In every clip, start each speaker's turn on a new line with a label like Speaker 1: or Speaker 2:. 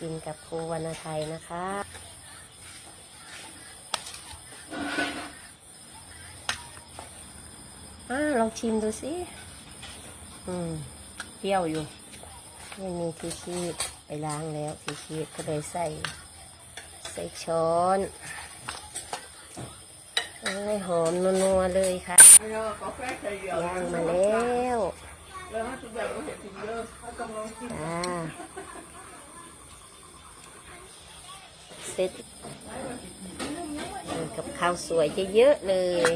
Speaker 1: กินกับครูวรรณไทยนะคะ อ่าลองชิมดูสิ อืม เปรี้ยวอยู่ไม่มีที่ชีดไปล้างแล้วที่ชีดก็เลยใส่ ใส่ช้อนโอ้ยหอมนัวๆเลยค่ะ
Speaker 2: Ja, kaffe kan je
Speaker 1: ย่างมาแล้ว
Speaker 2: แล้วถ้าจะแบบว่าเห็นถึงเยอะถ้าต้องลองกิน
Speaker 1: อ่าเสร็จกับข้าวสวยเยอะๆเลย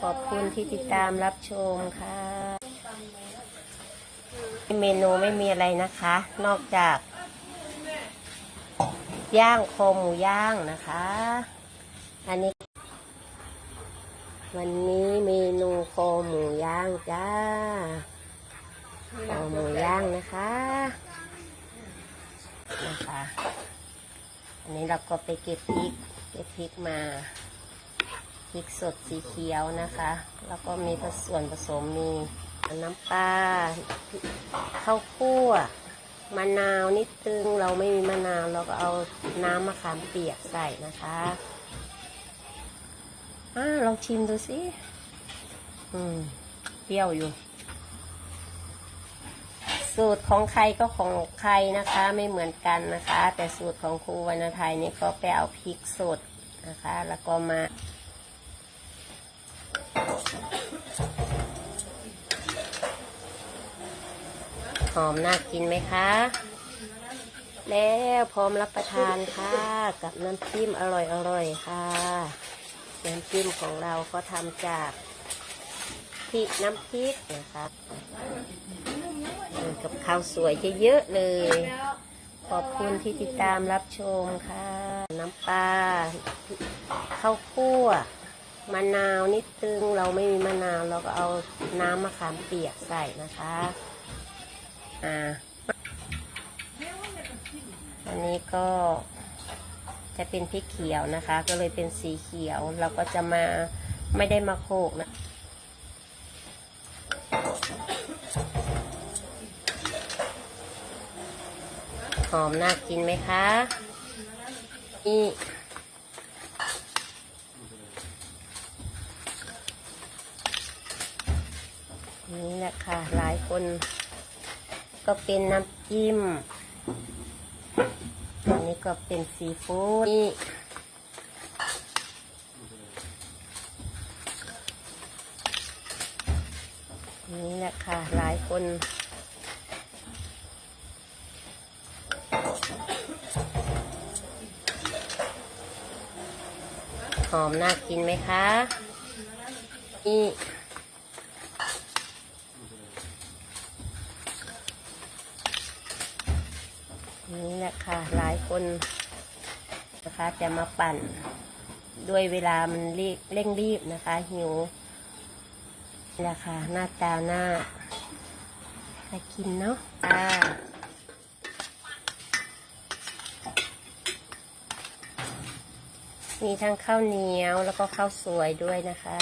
Speaker 1: ขอบคุณที่ติดตามรับชมค่ะเมนูไม่มีอะไรนะคะ นอกจาก ย่างคอหมูย่างนะคะ อันนี้ วันนี้เมนูคอหมูย่างจ้าเอหมูย่างนะคะ อันนี้ เราก็ไปเก็บพริก เก็บพริกมาพริกสดสีเขียวนะคะ แล้วก็มีส่วนผสมมีน้ำปลาข้าวคั่วมะนาวนิดนึงเราไม่มีมะนาวเราก็เอาน้ำมะขามเปียกใส่นะคะอ่าลองชิมดูสิอืมเปรี้ยวอยู่ สูตรของใครก็ของใครนะคะ ไม่เหมือนกันนะคะ แต่สูตรของครูวรรณไทยนี่ก็ไปเอาพริกสดนะคะ แล้วก็มาหอมน่ากินไหมคะ แล้วพร้อมรับประทานค่ะ กับน้ำจิ้มอร่อยๆค่ะ น้ำจิ้มของเราก็ทำจากพริกน้ำพริกนะคะ กับข้าวสวยเยอะๆเลย ขอบคุณที่ติดตามรับชมค่ะ น้ำปลาข้าวคั่วมะนาวนิดนึงเราไม่มีมะนาวเราก็เอาน้ำมะขามเปียกใส่นะคะอ่าอันนี้ก็จะเป็นพริกเขียวนะคะ ก็เลยเป็นสีเขียวเราก็จะมาไม่ได้มาโขกนะ อมน่ากินไหมคะ นี่นี่แหละค่ะหลายคน ก็เป็นน้ำจิ้ม อันนี้ก็เป็นซีฟู้ดนี่นี่แหละค่ะหลายคน หอมน่ากินไหมคะนี่นี่แหละค่ะหลายคนนะคะจะมาปั่น ด้วยเวลามันรีบเร่งรีบนะคะ หิวนะคะหน้าตาหน้าไปกินเนาะอ่า มีทั้งข้าวเหนียวแล้วก็ข้าวสวยด้วยนะคะ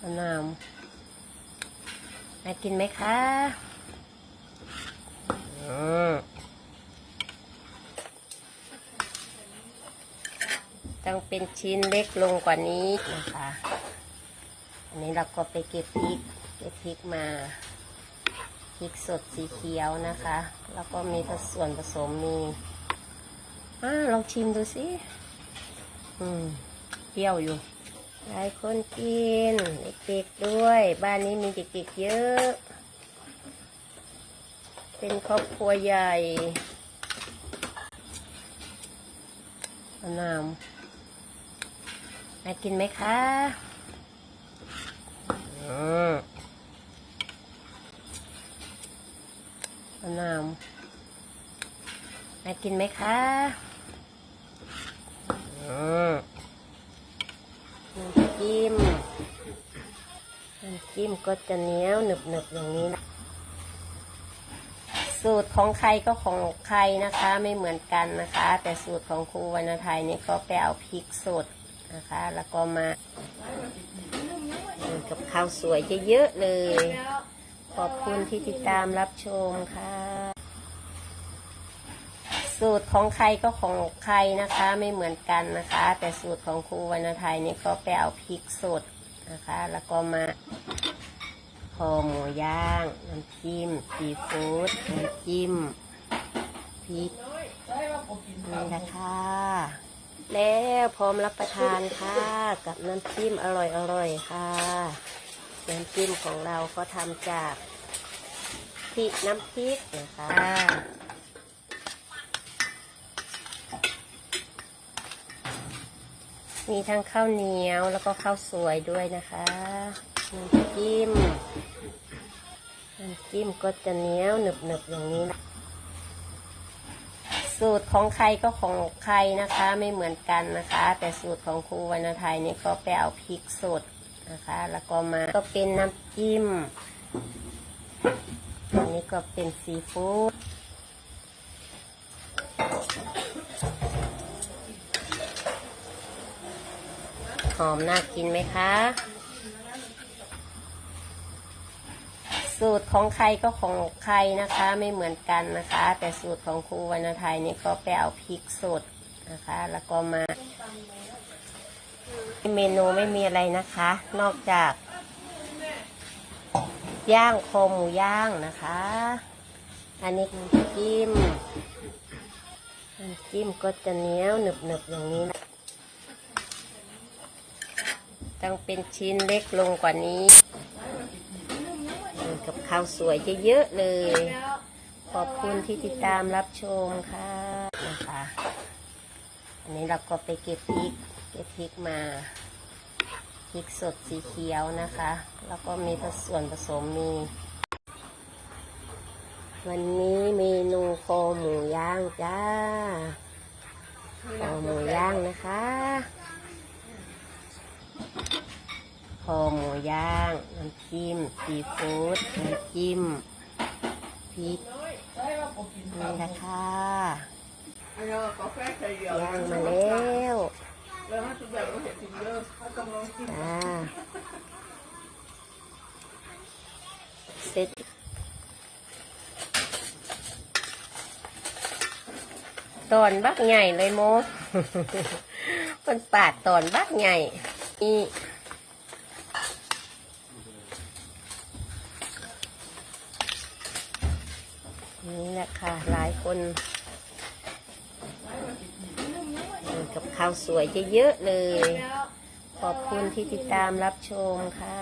Speaker 1: มะนาวน่ากินไหมคะอืมต้องเป็นชิ้นเล็กลงกว่านี้นะคะ อันนี้เราก็ไปเก็บพริก เก็บพริกมา พริกสดสีเขียวนะคะ แล้วก็มีส่วนผสมมี อ่าลองชิมดูสิ อืมเปรี้ยวอยู่ หลายคนกิน เด็กๆด้วย บ้านนี้มีเด็กๆเยอะ เป็นครอบครัวใหญ่มะนาวน่ากินไหมคะอืมมะนาว น่ากินไหมคะอืมน้ำจิ้มน้ำจิ้มก็จะเหนียวหนึบๆอย่างนี้นะสูตรของใครก็ของใครนะคะ ไม่เหมือนกันนะคะ แต่สูตรของครูวรรณไทยนี่ก็ไปเอาพริกสดนะคะ แล้วก็มากับข้าวสวยเยอะๆเลย ขอบคุณที่ติดตามรับชมค่ะ สูตรของใครก็ของใครนะคะไม่เหมือนกันนะคะ แต่สูตรของครูวรรณไทยนี่ก็ไปเอาพริกสดนะคะ แล้วก็มาคอหมูย่าง น้ำจิ้มซีฟู้ดน้ำจิ้มพริกนี่นะคะแล้วพร้อมรับประทานค่ะ กับน้ำจิ้มอร่อยๆค่ะ น้ำจิ้มของเราก็ทำจากพริกน้ำพริกนะคะ มีทั้งข้าวเหนียวแล้วก็ข้าวสวยด้วยนะคะน้ำจิ้มน้ำจิ้มก็จะเหนียวหนึบๆอย่างนี้นะสูตรของใครก็ของใครนะคะ ไม่เหมือนกันนะคะ แต่สูตรของครูวรรณไทยนี่ก็ไปเอาพริกสดนะคะ แล้วก็มาก็เป็นน้ำจิ้มอันนี้ก็เป็นซีฟู้ด หอมน่ากินไหมคะ สูตรของใครก็ของใครนะคะ ไม่เหมือนกันนะคะ แต่สูตรของครูวรรณไทยนี่ก็ไปเอาพริกสดนะคะ แล้วก็มาเมนูไม่มีอะไรนะคะ นอกจาก ย่างคอหมูย่างนะคะ อันนี้จิ้มจิ้มก็จะเนียวหนึบๆอย่างนี้นะ ต้องเป็นชิ้นเล็กลงกว่านี้กับข้าวสวยเยอะๆเลย ขอบคุณที่ติดตามรับชมค่ะนะคะอันนี้เราก็ไปเก็บพริก เก็บพริกมาพริกสดสีเขียวนะคะ แล้วก็มีส่วนผสมมี วันนี้เมนูคอหมูย่างจ้าคอหมูย่างนะคะ คอหมูย่าง น้ำจิ้มซีฟู้ดน้ำจิ้มพริกนี่นะคะ
Speaker 2: อันนี้กาแฟไข่เดียว
Speaker 1: ย่างมาแล้ว
Speaker 2: แล้วให้ทุกแบบก็เห็นถึงเยอะถ้าต้องลองกิน
Speaker 1: อ่าเสร็จตอนบักใหญ่เลยโมมันปาดตอนบักใหญ่นี่ นี่แหละค่ะหลายคนกับข้าวสวยเยอะๆเลย ขอบคุณที่ติดตามรับชมค่ะ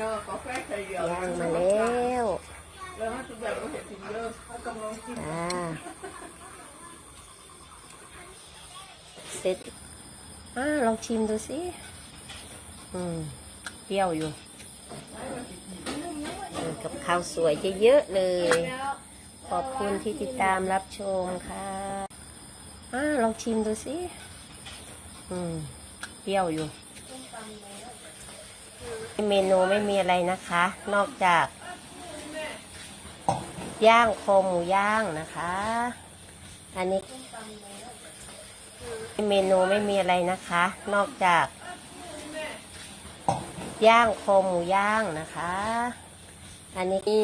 Speaker 2: ย่า
Speaker 1: งมาแล้ว
Speaker 2: เห็นถึงเยอะถ้าต้องลองกิน
Speaker 1: อ่าเสร็จอ่าลองชิมดูสิอืมเปรี้ยวอยู่กับข้าวสวยเยอะๆเลย ขอบคุณที่ติดตามรับชมค่ะอ่าลองชิมดูสิอืมเปรี้ยวอยู่ เมนูไม่มีอะไรนะคะ นอกจาก ย่างโคอหมูย่างนะคะ อันนี้ เมนูไม่มีอะไรนะคะ นอกจาก ย่างโคอหมูย่างนะคะ อันนี้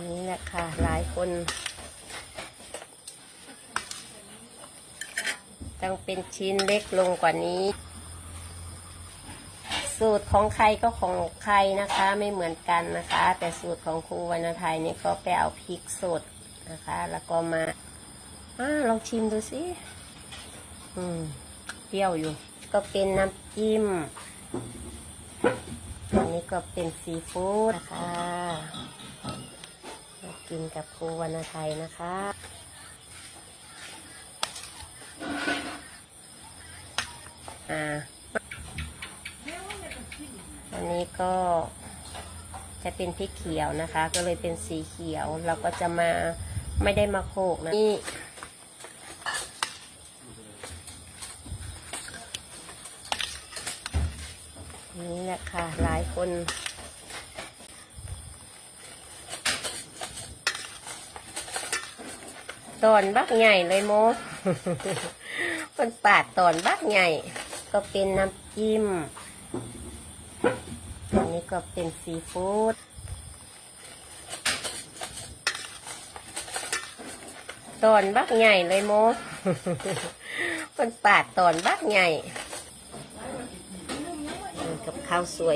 Speaker 1: นี่แหละค่ะหลายคนต้องเป็นชิ้นเล็กลงกว่านี้ สูตรของใครก็ของใครนะคะ ไม่เหมือนกันนะคะ แต่สูตรของครูวรรณไทยนี่ก็ไปเอาพริกสดนะคะ แล้วก็มาอ่าลองชิมดูสิอืมเปรี้ยวอยู่ ก็เป็นน้ำจิ้มอันนี้ก็เป็นซีฟู้ดนะคะ กินกับครูวรรณไทยนะคะ อ่า อันนี้ก็จะเป็นพริกเขียวนะคะ ก็เลยเป็นสีเขียว เราก็จะมาไม่ได้มาโขกนะนี่นี่แหละค่ะหลายคน ตอนบักใหญ่เลยโมมันปาดตอนบักใหญ่ ก็เป็นน้ำจิ้ม อันนี้ก็เป็นซีฟู้ด ตอนบักใหญ่เลยโมคนปาดตอนบักใหญ่ กับข้าวสวย